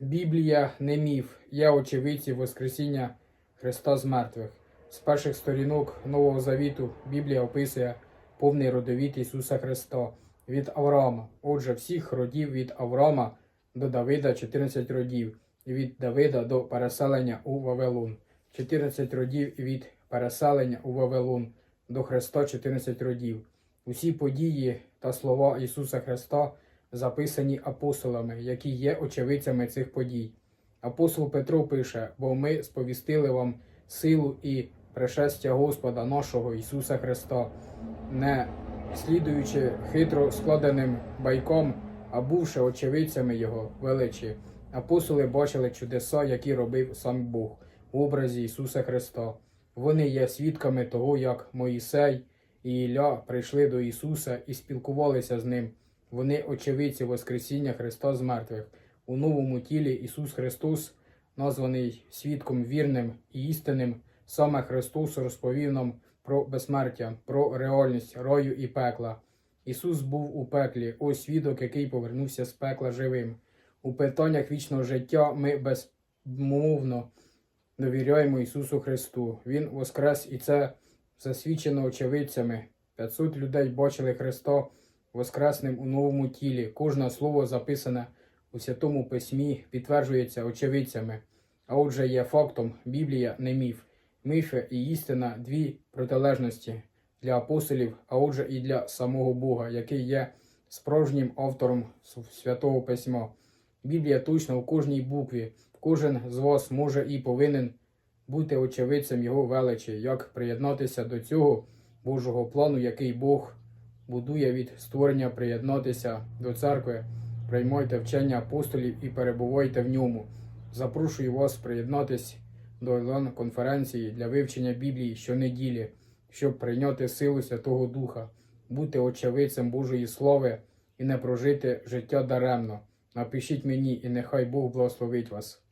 Біблія не міф, є очевидці Воскресіння Христа з мертвих. З перших сторінок Нового Завіту Біблія описує повний родовід Ісуса Христа від Авраама. Отже, всіх родів від Авраама до Давида 14 родів, від Давида до переселення у Вавилон. 14 родів від переселення у Вавилон до Христа 14 родів. Усі події та слова Ісуса Христа записані апостолами, які є очевидцями цих подій. Апостол Петро пише: бо ми сповістили вам силу і пришестя Господа нашого Ісуса Христа, не слідуючи хитро складеним байком, а бувши очевидцями Його величі. Апостоли бачили чудеса, які робив сам Бог в образі Ісуса Христа. Вони є свідками того, як Моїсей і Ілля прийшли до Ісуса і спілкувалися з ним. Вони очевидці Воскресіння Христа з мертвих. У новому тілі Ісус Христос, названий свідком вірним і істинним, саме Христос розповів нам про безсмертя, про реальність раю і пекла. Ісус був у пеклі, ось свідок, який повернувся з пекла живим. У питаннях вічного життя ми безмовно довіряємо Ісусу Христу. Він воскрес і це засвідчено очевидцями. 500 людей бачили Христа воскресним у новому тілі. Кожне слово записане у Святому Письмі підтверджується очевидцями. А отже, є фактом, Біблія не міф. Міфи і істина дві протилежності для апостолів, а отже, і для самого Бога, який є справжнім автором Святого Письма. Біблія точно у кожній букві. Кожен з вас може і повинен бути очевидцем його величі, як приєднатися до цього Божого плану, який Бог будує від створення приєднатися до церкви, приймайте вчення апостолів і перебувайте в ньому. Запрошую вас приєднатись до онлайн конференції для вивчення Біблії щонеділі, щоб прийняти силу Святого Духа, бути очевидцем Божої слави і не прожити життя даремно. Напишіть мені, і нехай Бог благословить вас.